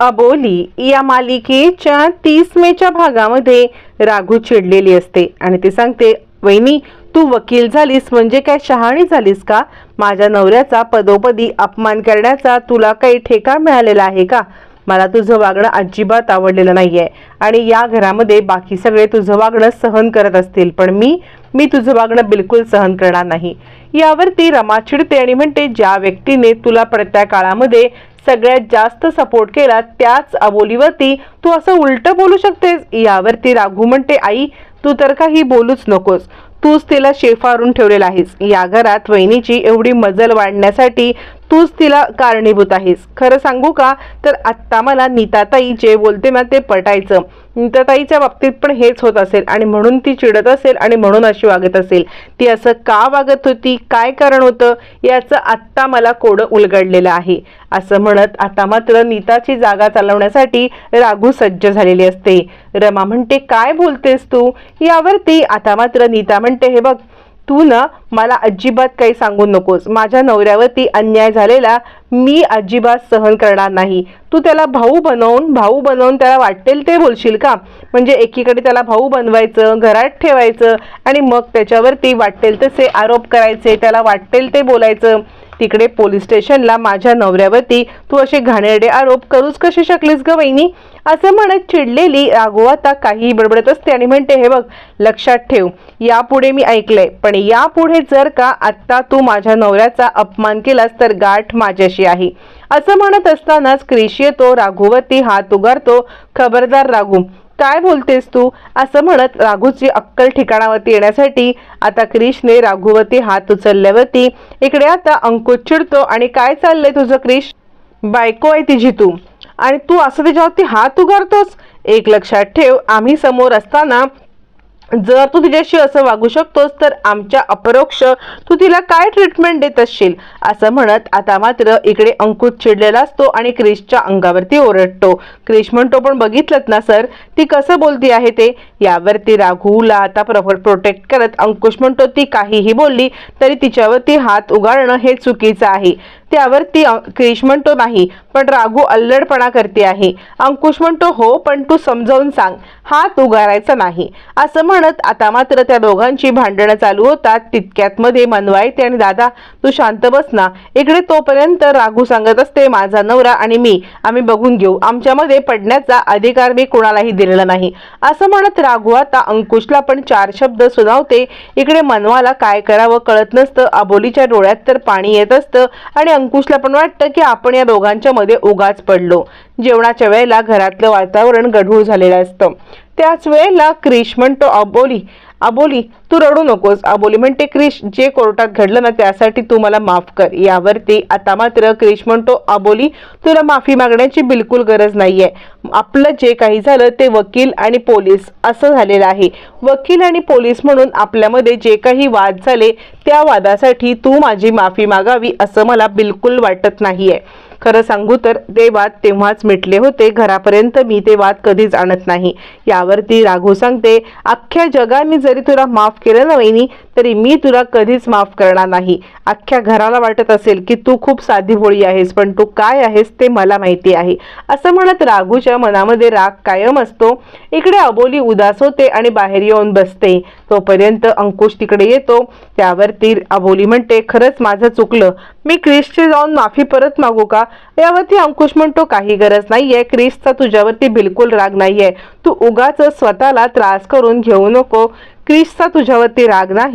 अबोली या मालिकेच्या तीस मेच्या भागामध्ये राघू चिडलेली असते. आणि ती सांगते वहिनी तू वकील झालीस म्हणजे काय शहाणी झालीस का? माझ्या नवऱ्याचा पदोपदी अपमान करण्याचा तुला काही ठेका मिळालेला आहे का? मला तुझं वागणं अजिबात आवडलेलं नाहीये. आणि या घरामध्ये बाकी सगळे तुझं वागणं सहन करत असतील पण मी मी तुझं वागणं बिलकुल सहन करणार नाही. यावरती रमा चिडते आणि म्हणते ज्या व्यक्तीने तुला पडत्या काळामध्ये सगळ्यात जास्त सपोर्ट केला त्याच अबोलीवरती तू असं उलट बोलू शकतेस? यावरती राघू म्हणते आई तू तर काही बोलूच नकोस. तूच तिला शेफारून ठेवलेला आहेस. या घरात वहिनीची एवढी मजल वाढण्यासाठी तूच तिला कारणीभूत आहेस. खरं सांगू का? तर आत्ता मला नीताताई जे बोलते ना ते पटायचं. नीताताईच्या बाबतीत पण हेच होत असेल आणि म्हणून ती चिडत असेल आणि म्हणून अशी वागत असेल. ती असं का वागत होती? काय कारण होतं? याचं आत्ता मला कोडं उलगडलेलं आहे. असं म्हणत आता मात्र नीताची जागा चालवण्यासाठी राघू सज्ज झालेली असते. रमा म्हणते काय बोलतेस तू? यावरती आता मात्र नीता म्हणते हे बघ तू ना मला अजिबात काही सांगू नकोस. माझ्या नवऱ्यावरती अन्याय झालेला मी अजिबात सहन करणार नाही. तू त्याला भाऊ बनवून भाऊ बनवून त्याला वाटेल ते बोलशील का? म्हणजे एकीकडे त्याला भाऊ बनवायचं घरात ठेवायचं आणि मग त्याच्यावरती वाटेल तसे आरोप करायचे त्याला वाटेल ते बोलायचं. तिकडे पोलीस स्टेशनला माझ्या नवऱ्यावरती तू असे घाणेरडे आरोप करूच कसे शकलीस ग वहिनी? असं म्हणत चिडलेली राघू आता काहीही बडबडत असते आणि म्हणते हे बघ लक्षात ठेव यापुढे मी ऐकलंय पण यापुढे जर का आत्ता तू माझ्या नवऱ्याचा अपमान केलास तर गाठ माझ्याशी आहे. असं म्हणत असतानाच क्रिश येतो राघुवती हात उगारतो. खबरदार राघू काय बोलतेस तू? असं म्हणत राघूची अक्कल ठिकाणावरती येण्यासाठी आता क्रिशने राघूवरती हात उचलल्यावरती इकडे आता अंकुश चिडतो आणि काय चाललंय तुझं क्रिश? बायको आहे तिची तू. आणि तू असं त्याच्यावरती हात उगारतोस? एक लक्षात ठेव आम्ही समोर असताना जर तू तिच्याशी असं वागू शकतोस तर आमच्या अपरोक्ष तू तिला काय ट्रीटमेंट देत असशील? असं म्हणत आता मात्र इकडे अंकुश चिडलेला असतो आणि क्रिशच्या अंगावरती ओरडतो. क्रिश म्हणतो पण बघितलं ना सर? ती कसं बोलती आहे ते? यावरती राघूला आता प्रोटेक्ट करत अंकुश म्हणतो ती काहीही बोलली तरी तिच्यावरती हात उगाळणं हे चुकीचं आहे. त्यावर ती क्रिश म्हणतो नाही पण राघू अल्लडपणा करते आहे. अंकुश म्हणतो हो पण तू समजावून सांग. हात उगारायचा नाही. असं म्हणत आता मात्र त्या दोघांची भांडणं चालू होतात. तितक्यात मध्ये मनवा येते आणि दादा तू शांत बस ना. इकडे तोपर्यंत राघू सांगत असते माझा नवरा आणि मी. आम्ही बघून घेऊ. आमच्यामध्ये पडण्याचा अधिकार मी कोणालाही दिलेला नाही. असं म्हणत राघू आता अंकुशला पण चार शब्द सुनावते. इकडे मनवाला काय करावं कळत नसतं. अबोलीच्या डोळ्यात तर पाणी येत असतं आणि अंकुशला पण वाटतं की आपण या दोघांच्या मध्ये उगाच पडलो. जेवणाच्या वेळेला घरातलं वातावरण गढूळ झालेलं असतं. त्याच वेळेला क्रिश म्हणतो अबोली अबोली तू रडू नकोस. अबोली म्हणते क्रिश जे कोर्टात घडलं ना त्यासाठी तू मला माफ कर. यावरती आता मात्र क्रिश म्हणतो अबोली तुला माफी मागण्याची बिलकुल गरज नाहीये. आपलं जे काही झालं ते वकील आणि पोलीस. असं झालेलं आहे. वकील आणि पोलीस म्हणून आपल्यामध्ये जे काही वाद झाले त्या वादासाठी तू माझी माफी मागावी असं मला बिलकुल वाटत नाहीये. खरं सांगू तर ते वाद तेव्हाच मिटले होते. घरापर्यंत मी ते वाद कधीच आणत नाही. यावरती राघू सांगते अख्ख्या जगाने जरी तुला माफ केलं ना वहिनी तरी मी तुला कधीच माफ करणार नाही. अख्ख्या घराला वाटत असेल की तू खूप साधी भोळी आहेस पण तू काय आहेस ते मला माहिती आहे. असं म्हणत राघूच्या मनामध्ये राग कायम असतो. इकडे अबोली उदास होते आणि बाहेर येऊन बसते. तोपर्यंत अंकुश तिकडे येतो. त्यावरती अबोली म्हणते खरंच माझं चुकलं. मी क्रिसची जाऊन माफी परत मागू का? यावरती अंकुश म्हणतो काही गरज नाहीये. क्रिसचा तुझ्यावरती बिलकुल राग नाहीये. तू उगाच स्वतःला त्रास करून घेऊ नको. क्रिसचा तुझ्यावरती राग नाही.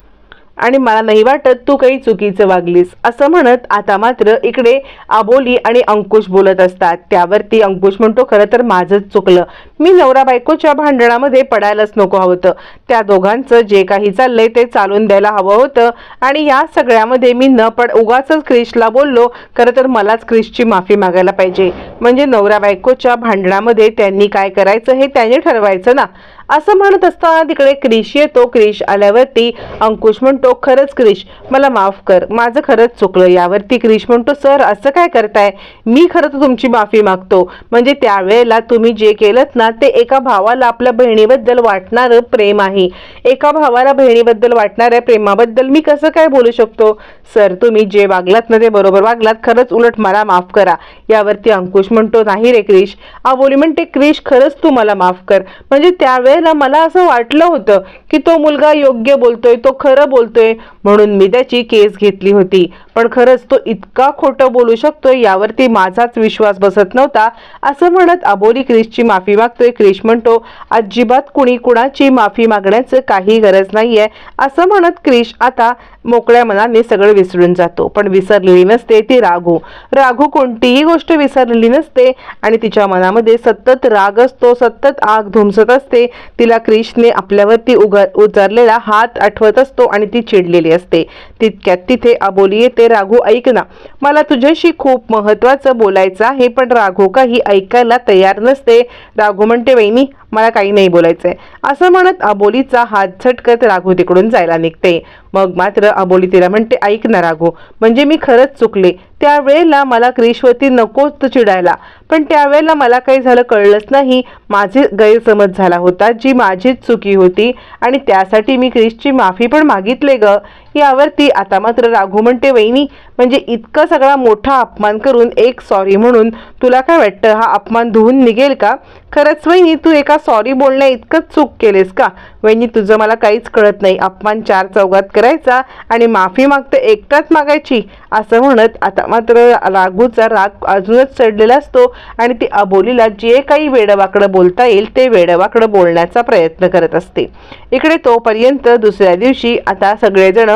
आणि मला नाही वाटत तू काही चुकीचं वागलीस. असं म्हणत आता मात्र इकडे आबोली आणि अंकुश बोलत असतात. त्यावरती अंकुश म्हणतो खरं तर माझंच चुकलं. मी नवरा बायकोच्या भांडणामध्ये पडायलाच नको होतं. त्या दोघांचं जे काही चाललंय ते चालून द्यायला हवं होतं. आणि या सगळ्यामध्ये मी न पड उगाच क्रिशला बोललो खरं तर मलाच क्रिशची माफी मागायला पाहिजे. म्हणजे नवरा बायकोच्या भांडणामध्ये त्यांनी काय करायचं हे त्यांनी ठरवायचं ना. असं म्हणत असताना तिकडे क्रिश येतो. क्रिश आल्यावरती अंकुश म्हणतो खरंच क्रिश मला माफ कर. माझं खरंच चुकलं. यावरती क्रिश म्हणतो सर असं काय करताय? मी खरं तर तुमची माफी मागतो. म्हणजे त्यावेळेला तुम्ही जे केलं ना ते एका भावाला आपल्या बहिणीबद्दल वाटणारं प्रेम आहे. एका भावाला बहिणीबद्दल वाटणाऱ्या प्रेमाबद्दल मी कसं काय बोलू शकतो? सर तुम्ही जे वागलात ना ते बरोबर वागलात. खरंच उलट मला माफ करा. यावरती अंकुश म्हणतो नाही रे क्रिश. अबोली म्हणते क्रिश खरंच तू मला माफ कर. म्हणजे त्यावेळेला मला असं वाटलं होतं की तो मुलगा योग्य बोलतोय तो खरं बोलतोय म्हणून मी त्याची केस घेतली होती. पण खरंच तो इतका खोटं बोलू शकतोय यावरती माझाच विश्वास बसत नव्हता. असं म्हणत अबोली क्रिशची माफी मागतोय. क्रिश म्हणतो अजिबात कुणी कुणाची माफी मागण्याचं काही गरज नाहीये. असं म्हणत क्रिश आता मोकळ्या मनाने सगळं विसरून जातो. पण विसरलेली नसते ती राघू. राघू कोणतीही गोष्ट विसरलेली नसते आणि तिच्या मनामध्ये सतत राग असतो सतत आग धुमसत असते. तिला क्रिशने आपल्यावरती उगा उजारलेला हात आठवत असतो आणि ती चिडलेली असते. तितक्यात तिथे अबोली येते. राघू ऐक ना. मला तुझ्याशी खूप महत्वाचं बोलायचं आहे पण राघू काही ऐकायला तयार नसते. राघू म्हणते वहिनी मला काही नाही बोलायचंय. असं म्हणत अबोलीचा हात झटकत राघू तिकडून जायला निघते. मग मात्र अबोली तिला म्हणते ऐक ना राघू म्हणजे मी खरंच चुकले. त्यावेळेला मला क्रिशवरती नकोच चिडायला. पण त्यावेळेला मला काही झालं कळलंच नाही. माझे गैरसमज झाला होता जी माझीच चुकी होती. आणि त्यासाठी मी क्रिशची माफी पण मागितले ग. यावरती आता मात्र राघू म्हणते वहिनी म्हणजे इतका सगळा मोठा अपमान करून एक सॉरी म्हणून तुला काय वाटतं? हा अपमान धुवून निघेल का? खरंच वहिनी तू एका सॉरी बोलण्या इतकंच चूक केलेस का? वहिनी तुझं मला काहीच कळत नाही. अपमान चार चौघात करायचा आणि माफी मागतं एकटाच मागायची. असं म्हणत आता मात्र राघूचा राग अजूनच चढलेला असतो आणि ती अबोलीला जे काही वेडवाकडं बोलता येईल ते वेडवाकडं बोलण्याचा प्रयत्न करत असते. इकडे तोपर्यंत दुसऱ्या दिवशी आता सगळेजण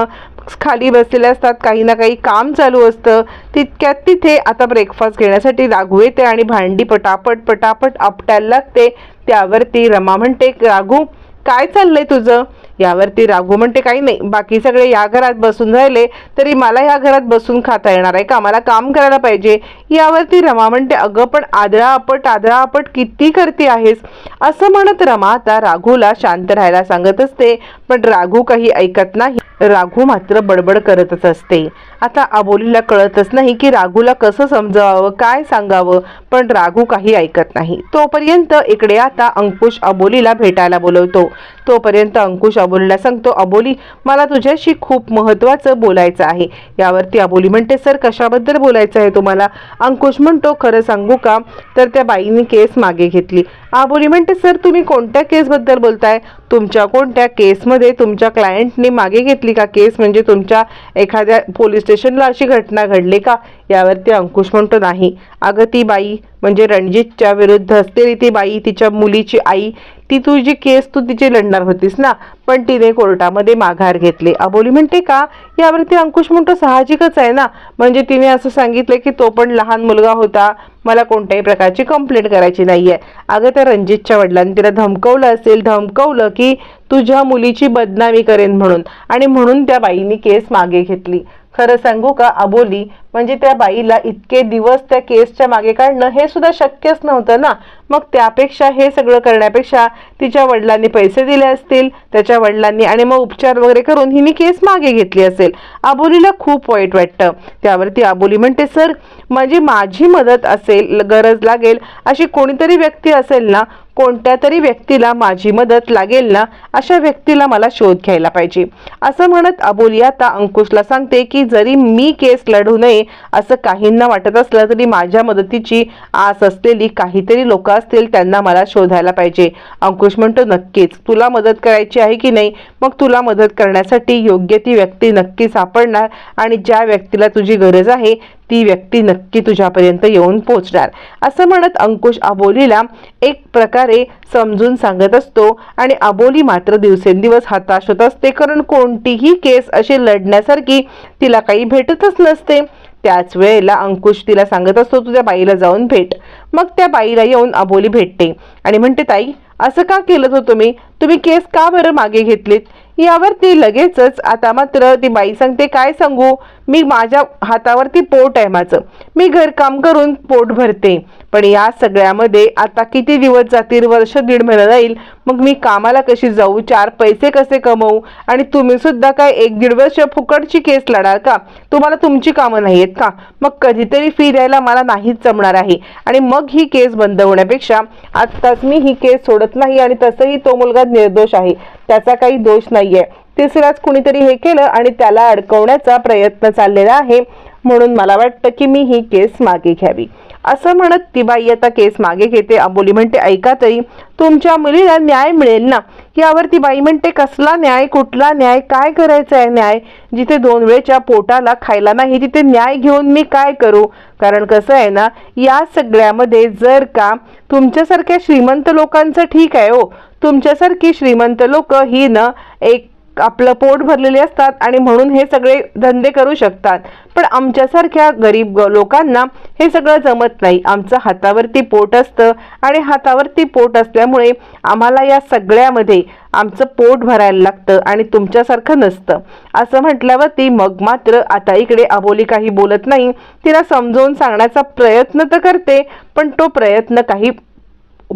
खाली बसलेले असतात. काही ना काही काम चालू असतं. तितक्यात तिथे आता ब्रेकफास्ट घेण्यासाठी राघू येते आणि भांडी पटापट पटापट आपटायला लागते. त्यावरती रमा म्हणते राघू काय चाललंय तुझं? यावरती राघू म्हणते काही नाही बाकी सगळे या घरात बसून राहिले तरी मला या घरात बसून खाता येणार आहे का? मला काम करायला पाहिजे. यावरती रमा म्हणते अगं पण आदळा आपट आदळा आपट किती करते आहेस? असं म्हणत रमा आता राघूला शांत राहायला सांगत असते पण राघू काही ऐकत नाही. राघू मात्र बडबड करतच असते. आता अबोलीला कळतच नाही की राघूला कसं समजावं काय सांगावं पण राघू काही ऐकत नाही. तोपर्यंत इकडे आता अंकुश अबोलीला भेटायला बोलवतो. तोपर्यंत अंकुश अबोलीला सांगतो अबोली मला तुझ्याशी खूप महत्त्वाचं बोलायचं आहे. यावरती अबोली म्हणते सर कशाबद्दल बोलायचं आहे तुम्हाला? अंकुश म्हणतो खरं सांगू का? तर त्या बाईने केस मागे घेतली. अबोली म्हणते सर तुम्ही कोणत्या केसबद्दल बोलताय? तुमच्या कोणत्या केसमध्ये तुमच्या क्लायंटने मागे घेतली का केस? म्हणजे तुमच्या एखाद्या पोलीस स्टेशनला अशी घटना घडली का? यावरती अंकुश म्हणतो नाही. अगं ती बाई म्हणजे रणजितच्या विरुद्ध असलेली ती बाई तिच्या मुलीची आई ती तुझी केस तू तिची लढणार होतीस ना पण तिने कोर्टामध्ये माघार घेतली. अबोली म्हणते का यावरती अंकुश म्हणतो साहजिकच आहे ना? म्हणजे तिने असं सांगितलं की तो पण लहान मुलगा होता मला कोणत्याही प्रकारची कंप्लेंट करायची नाहीये. अगं त्या रणजितच्या वडिलांनी तिला धमकवलं असेल धमकवलं की तुझ्या मुलीची बदनामी करेन म्हणून. आणि म्हणून त्या बाईनी केस मागे घेतली. खरं सांगू का अबोली? म्हणजे त्या बाईला इतके दिवस त्या केसच्या मागे काढणं हे सुद्धा शक्यच नव्हतं ना. मग त्यापेक्षा हे सगळं करण्यापेक्षा तिच्या वडिलांनी पैसे दिले असतील त्याच्या वडिलांनी आणि मग उपचार वगैरे करून हिने केस मागे घेतली असेल. अबोलीला खूप वाईट वाटतं. त्यावरती अबोली म्हणते सर म्हणजे माझी मदत असेल गरज लागेल अशी कोणीतरी व्यक्ती असेल ना कोणत्या तरी व्यक्तीला माझी मदत लागेल ना अशा व्यक्तीला मला शोध घ्यायला पाहिजे. असं म्हणत अबोली आता अंकुशला सांगते की जरी मी केस लढू नये असं काहींना वाटत असलं तरी माझ्या मदतीची आस असलेली काहीतरी लोक असतील त्यांना मला शोधायला पाहिजे. अंकुश म्हणतो नक्कीच. तुला मदत करायची आहे की नाही? मग तुला मदत करण्यासाठी योग्य ती व्यक्ती नक्की सापडणार आणि ज्या व्यक्तीला तुझी गरज आहे ती व्यक्ती नक्की तुझ्यापर्यंत येऊन पोचणार. असं म्हणत अंकुश अबोलीला एक प्रकारे समजून सांगत असतो आणि अबोली मात्र दिवसेंदिवस हताश होत असते कारण कोणतीही केस अशी लढण्यासारखी तिला काही भेटतच नसते. त्याच वेळेला अंकुश तिला सांगत असतो तुझ्या बाईला जाऊन भेट. मग त्या बाईला येऊन अबोली भेटते आणि म्हणते ताई असं का केलं हो तुम्ही? तुम्ही केस का बरं मागे घेतलीत? यावरती लगेचच आता मात्र ती बाई सांगते काय सांगू? मी माझ्या हातावरती पोट आहे माझं. मी घरकाम करून पोट भरते. पण या सगळ्यामध्ये आता किती दिवस जातील? वर्ष दीड महिना जाईल. मग मी कामाला कशी जाऊ? चार पैसे कसे कमवू? आणि तुम्ही सुद्धा काय एक दीड वर्ष फुकटची केस लढाल का? तुम्हाला तुमची कामं नाही आहेत का? मग कधीतरी फी द्यायला मला नाहीच जमणार आहे. आणि मग ही केस बंद होण्यापेक्षा आत्ताच मी ही केस सोडत नाही आणि तसंही तो मुलगा निर्दोष आहे. त्याचा काही दोष नाहीये. तिसऱ्याच कुणीतरी हे केलं आणि त्याला अडकवण्याचा प्रयत्न चाललेला आहे. म्हणून मला वाटतं की मी ही केस मागे घ्यावी. असं म्हणत ती बाई आता केस मागे घेते. अबोली म्हणते ऐका तरी तुमच्या मुलीला न्याय मिळेल ना? यावर ती बाई म्हणते कसला न्याय? कुठला न्याय? काय करायचा आहे न्याय? जिथे दोन वेळच्या पोटाला खायला नाही तिथे न्याय घेऊन मी काय करू? कारण कसं आहे ना या सगळ्यामध्ये जर का तुमच्यासारख्या श्रीमंत लोकांचं ठीक आहे हो. तुमच्यासारखी श्रीमंत लोक ही ना एक आपलं पोट भरलेले असतात आणि म्हणून हे सगळे धंदे करू शकतात. पण आमच्यासारख्या गरीब लोकांना हे सगळं जमत नाही. आमचं हातावरती पोट असतं आणि हातावरती पोट असल्यामुळे आम्हाला या सगळ्यामध्ये आमचं पोट भरायला लागतं आणि तुमच्यासारखं नसतं. असं म्हटल्यावरती मग मात्र आता इकडे अबोली काही बोलत नाही. तिला समजावून सांगण्याचा प्रयत्न तर करते पण तो प्रयत्न काही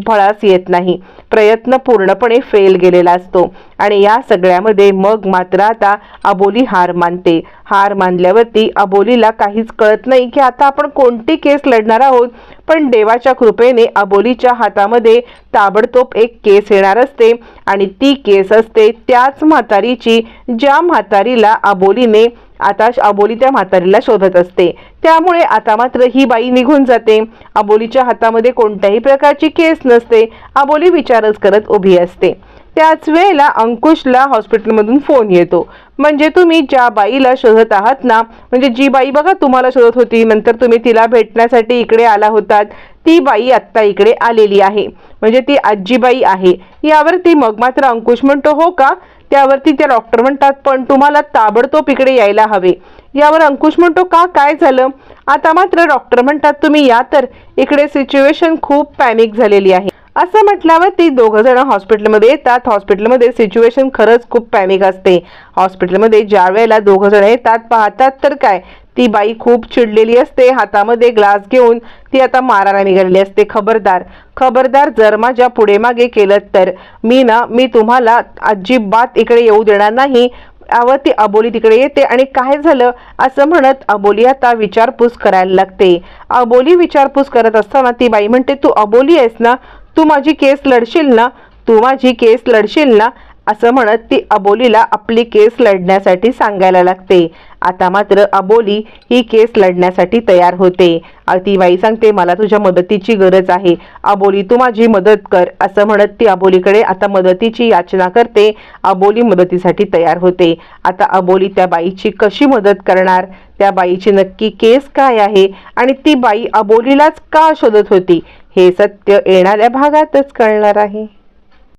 फळास येत नाही. प्रयत्न पूर्णपणे फेल गेलेला असतो. आणि या सगळ्यामध्ये मग मात्र आता अबोली हार मानते. हार मानल्यावरती अबोलीला काहीच कळत नाही की आता आपण कोणती केस लढणार आहोत. पण देवाच्या कृपेने अबोलीच्या हातामध्ये ताबडतोब एक केस येणार असते. आणि ती केस असते त्याच म्हातारीची ज्या म्हातारीला अबोलीने आता अबोली त्या म्हातारीला शोधत असते. त्यामुळे आता मात्र ही बाई निघून जाते. अबोलीच्या हातामध्ये कोणत्याही प्रकारची केस नसते. अबोली विचारच करत उभी असते. त्याच वेळेला अंकुशला हॉस्पिटलमधून फोन येतो. म्हणजे तुम्ही ज्या बाईला शोधत आहात ना म्हणजे जी बाई बघा तुम्हाला शोधत होती नंतर तुम्ही तिला भेटण्यासाठी इकडे आला होतात ती बाई आत्ता इकडे आलेली आहे. म्हणजे ती आजीबाई आहे. यावरती मग मात्र अंकुश म्हणतो हो का? त्यावरती त्या डॉक्टर म्हणतात पण तुम्हाला ताबडतोब इकडे यायला हवे. यावर अंकुश म्हणतो का? काय झालं? आता मात्र डॉक्टर म्हणतात तुम्ही या तर. इकडे सिच्युएशन खूप पॅनिक झालेली आहे. असं म्हटल्यावर ती दोघं जण हॉस्पिटलमध्ये येतात. हॉस्पिटलमध्ये सिच्युएशन खरंच खूप पॅनिक असते. हॉस्पिटलमध्ये ज्या वेळेला दोघं जण येतात पाहतात तर काय? ती बाई खूप चिडलेली असते. हातामध्ये ग्लास घेऊन ती आता मारायला निघालेली असते. खबरदार. खबरदार जर माझ्या पुढे मागे केलं तर? मी ना मी तुम्हाला अजिबात इकडे येऊ देणार नाही. यावर ती अबोली तिकडे येते आणि काय झालं? असं म्हणत अबोली आता विचारपूस करायला लागते. अबोली विचारपूस करत असताना ती बाई म्हणते तू अबोली आहेस ना? तू माझी केस लढशील ना? तू माझी केस लढशील ना? असं म्हणत ती अबोलीला आपली केस लढण्यासाठी सांगायला लागते. आता मात्र अबोली ही केस लढण्यासाठी तयार होते. अतिबाई बाई सांगते मला तुझ्या मदतीची गरज आहे. अबोली तू माझी मदत कर असं म्हणत ती अबोलीकडे आता मदतीची याचना करते. अबोली मदतीसाठी तयार होते. आता अबोली त्या बाईची कशी मदत करणार? त्या बाईची नक्की केस काय आहे? आणि ती बाई अबोलीलाच का शोधत होती? हे सत्य येणाऱ्या भागातच कळणार आहे.